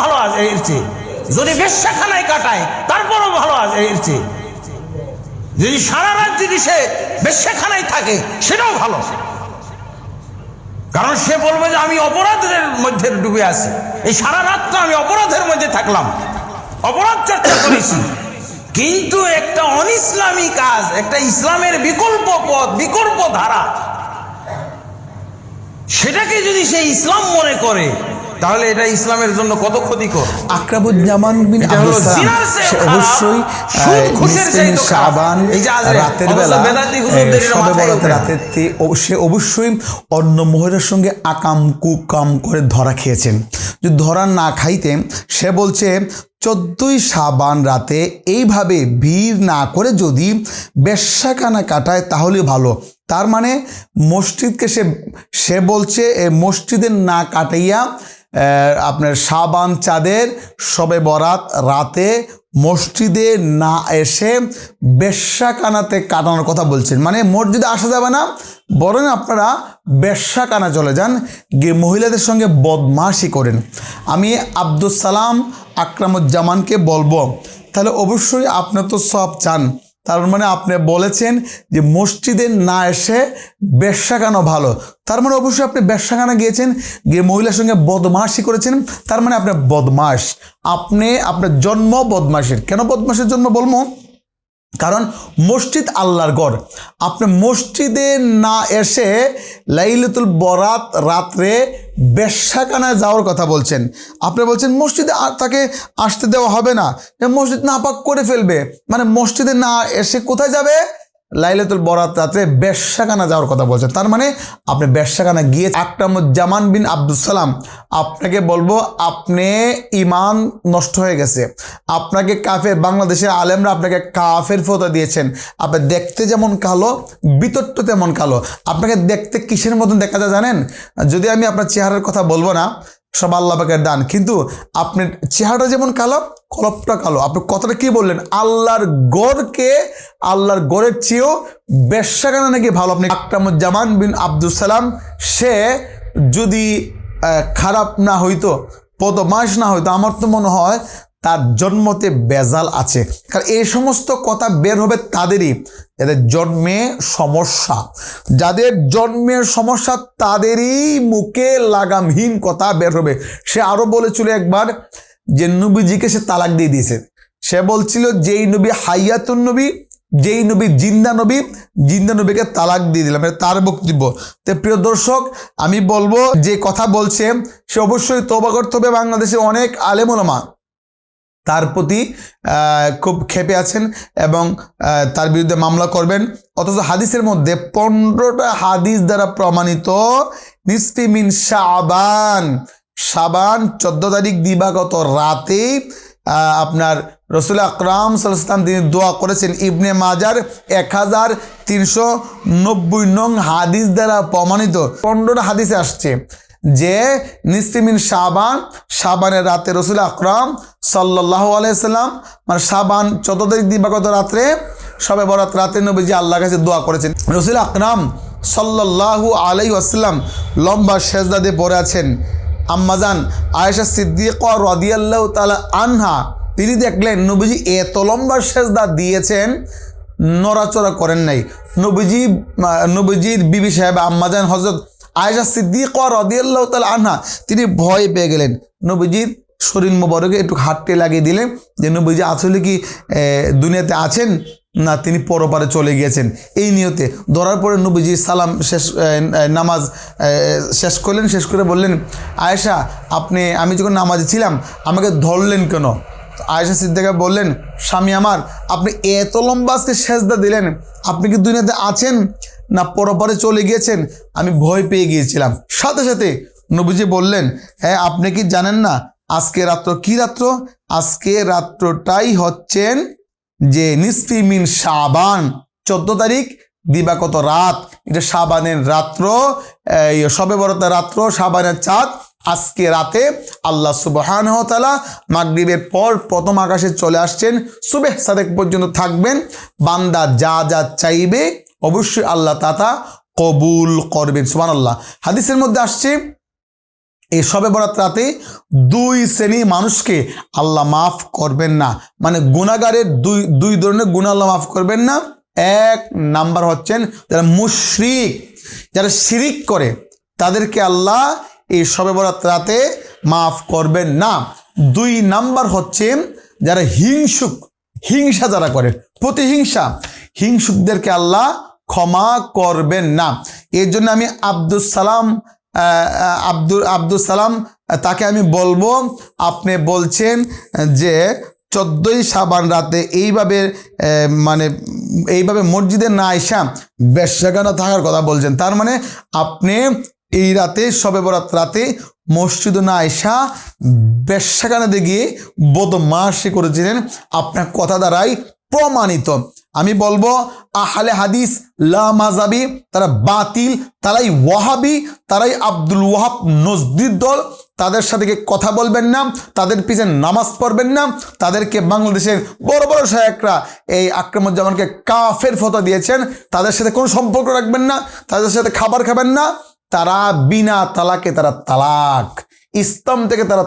ভালো। যদি বেশ্যাখানায় থাকে সেটাও ভালো কারণ সে বলবে যে আমি অপরাধের মধ্যে ডুবে আছি এই সারা রাতটা আমি অপরাধের মধ্যে থাকলাম অপরাধ চর্চা করেছি। কিন্তু একটা অনিসলামী কাজ, একটা ইসলামের বিকল্প পথ, বিকল্প ধারা, সেটাকে যদি সে ইসলাম মনে করে তাহলে এটা ইসলামের জন্য কত ক্ষতিকর? আকরাবুজ্জামান বিন হলো সালাম সে অবশ্যই শাবান রাতের বেলা সবে রাতের সে অবশ্যই অন্য মহিলার সঙ্গে আকাম কুকাম করে ধরা খেয়েছেন। যদি ধরা না খাইতেন সে বলছে চোদ্দই সাবান রাতে এইভাবে ভিড় না করে যদি বেশ্যাকানা কাটায় তাহলে ভালো। তার মানে মসজিদকে সে সে বলছে এ মসজিদে না কাটাইয়া আপনার সাবান চাঁদের সবে বরাত রাতে মসজিদে না এসে বেশ্যাকানাতে কাটানোর কথা বলছেন। মানে মসজিদে আসা যাবে না, বরং আপনারা বেশ্যাকানা চলে যান, গিয়ে মহিলাদের সঙ্গে বদমাশি করেন। আমি আব্দুল সালাম আকরামুজ্জামানকে বলব, তাহলে অবশ্যই আপনার তো সব চান। তার মানে আপনি বলেছেন যে মসজিদে না এসে বেশ্যাখানা ভালো। তার মানে অবশ্যই আপনি বেশ্যাখানা গিয়েছেন, গিয়ে মহিলার সঙ্গে বদমাশি করেছেন। তার মানে আপনি বদমাস আপনি, আপনার জন্ম বদমাসের কেন বদমাসের জন্ম বলব? কারণ মসজিদ আল্লাহর গড় আপনি মসজিদে না এসে লাইলাতুল বরাত রাত্রে বেশ্যাখানায় যাওয়ার কথা বলছেন। আপনি বলছেন মসজিদে তাকে আসতে দেওয়া হবে না। মসজিদ মসজিদ নাপাক করে ফেলবে। মানে মসজিদে না এসে কোথায় যাবে? লাইলাতুল বরাত রাত্রে বেশ্যাখানা যাওয়ার কথা বলছেন তার মানে আপনি বেশ্যাখানা গিয়ে আকরামুজ্জামান বিন আব্দুল সালাম, আপনাকে বলব আপনি ইমান নষ্ট হয়ে গেছে। আপনাকে কাফের, বাংলাদেশের আলেমরা আপনাকে কাফের ফোতা দিয়েছেন। আপনি দেখতে যেমন কালো বিতর্ক তেমন কালো। আপনাকে দেখতে কিসের মতন দেখা যায় জানেন? যদি আমি আপনার চেহারার কথা বলব না সব আল্লাহ পাকের দান। কিন্তু আপনি চেহারাটা যেমন কালো, কলপটা কালো। আপনি কথাটা কি বললেন? আল্লাহর গড়কে, আল্লাহর গড়ের চেয়েও বেশ্যাখানা নাকি ভালো। আপনি আকরামুজ্জামান বিন আব্দুল সালাম, সে যদি খারাপ না হইতো পদ মাস না হইতো, আমার তো মনে হয় তার জন্মতে বেজাল আছে। কারণ এই সমস্ত কথা বের হবে তাদেরই। যাদের জন্মে সমস্যা। যাদের জন্মের সমস্যা, তাদেরই মুখে লাগামহীন কথা বের হবে। সে আরও বলেছিল একবার যে, নবীজিকে সে তালাক দিয়ে দিয়েছে। সে বলছিল, যেই নবী হাইয়াতুন নবী, যেই নবী জিন্দা নবী, জিন্দা নবীকে তালাক দিয়ে দিলাম। তার বক্তব্য। তো প্রিয় দর্শক, আমি বলব যে কথা বলছে, সে অবশ্যই তোবা করতে হবে। বাংলাদেশে অনেক আলেমোলামা তার প্রতি খুব ক্ষেপে আছেন এবং তার বিরুদ্ধে মামলা করবেন। অথচ হাদিসের মধ্যে পনেরোটা হাদিস দ্বারা প্রমাণিত নিসফি মিন শাবান। সাবান চোদ্দ তারিখ দিবাগত রাতে আপনার রসুল আকরাম সাল্লাম তিনি দোয়া করেছেন ইবনে মাজার এক হাজার তিনশো নব্বই নং হাদিস দ্বারা প্রমাণিত। পনেরোটা হাদিসে আসছে। যে নিস্তিমিন সাবান সাবানের রাতে রসুল আকরাম সাল্লাহ আলাইসাল্লাম মানে সাবান চোদ্দ তারিখ দিবাগত রাত্রে, সবে বরাত রাতে নবীজি আল্লাহ কাছে দোয়া করেছেন। রসুল আকরাম সাল্লাহু আলাই আসসালাম লম্বা সেজদা দিয়ে পড়ে আছেন। আম্মাজান আয়েশা সিদ্দিক রদিয়াল্লাহ তালা আনহা, তিনি দেখলেন নবীজি এত লম্বা সেজদা দিয়েছেন, নড়াচড়া করেন নাই। নবীজি, নবীজির বিবি সাহেব আম্মাজান হজরত আয়েশা সিদ্দিক রদিয়াল্লাহ তাল আনহা, তিনি ভয় পেয়ে গেলেন। নবীজির শরীর মোবারকে একটু হাতটে লাগিয়ে দিলেন যে, নবীজি আসলে কি দুনিয়াতে আছেন না তিনি পরপারে চলে গিয়েছেন? এই নিয়তে ধরার পরে নবীজি সালাম শেষ নামাজ শেষ করলেন, শেষ করে বললেন, আয়েশা, আপনি, আমি যখন নামাজে ছিলাম, আমাকে ধরলেন কেন? আয়েশা সিদ্দিকা বললেন, স্বামী আমার, আপনি এত লম্বা আজকে দিলেন, আপনি কি দুনিয়াতে আছেন? না পরপরে চলে গিয়েছেন, আমি ভয় পেয়ে গিয়েছিলাম। সাথে সাথে নবীজি বললেন হ্যাঁ আপনি কি জানেন না, আজকে রাত্র কি রাত্র? আজকে রাত্রটাই হচ্ছেন যে নিসফি মিন সাবান চোদ্দ তারিখ, দিবাগত রাত। এটা সাবানের রাত্র সবে বরতের রাত্র সাবানের চাঁদ। আজকে রাতে আল্লাহ সুবহান হতালা মাগরিবের পর প্রথম আকাশে চলে আসছেন। সুবেহ সাদেক পর্যন্ত থাকবেন। বান্দা যা যা চাইবে অবশ্যই আল্লাহ তাতা কবুল করবেন সুবান আল্লাহ হাদিসের মধ্যে আসছে এই সবে বরাত রাতে দুই শ্রেণি মানুষকে আল্লাহ মাফ করবেন না। মানে গুণাগারের দুই দুই ধরনের গুণ আল্লাহ মাফ করবেন না। এক নাম্বার হচ্ছেন যারা মুশরিক, যারা শিরিক করে, তাদেরকে আল্লাহ এই সবে বরাত রাতে মাফ করবেন না। দুই নাম্বার হচ্ছে যারা হিংসুক, হিংসা যারা করে, প্রতিহিংসা, হিংসুকদেরকে আল্লাহ ক্ষমা করবেন না। এর জন্য আমি আব্দুল সালাম আব্দুল আব্দুল সালাম, তাকে আমি বলব, আপনি বলছেন যে চোদ্দোই সাবান রাতে এইভাবে মানে এইভাবে মসজিদে না আইসা বেশাগানা থাকার কথা বলছেন। তার মানে আপনি এই রাতে সবে বরাত রাতে মসজিদ না আইসা বেশাগানাতে গিয়ে বদমাসি করেছিলেন। আপনার কথা দ্বারাই প্রমাণিত। আমি বলব, আহলে হাদিস লা মাজাবি তারা বাতিল, তারাই ওয়াহাবি, তারাই আব্দুল ওয়াহাব নজদির দল। তাদের সাথে কথা বলবেন না? তাদের পিছনে নামাজ পড়বেন না? তাদেরকে বাংলাদেশের বড় বড় শায়করা এই আক্রমণজামানকে কাফের ফটো দিয়েছেন। তাদের সাথে কোনো সম্পর্ক রাখবেন না? তাদের সাথে খাবার খাবেন না? তারা বিনা তালাকে তারা তালাক, ইসলাম থেকে তারা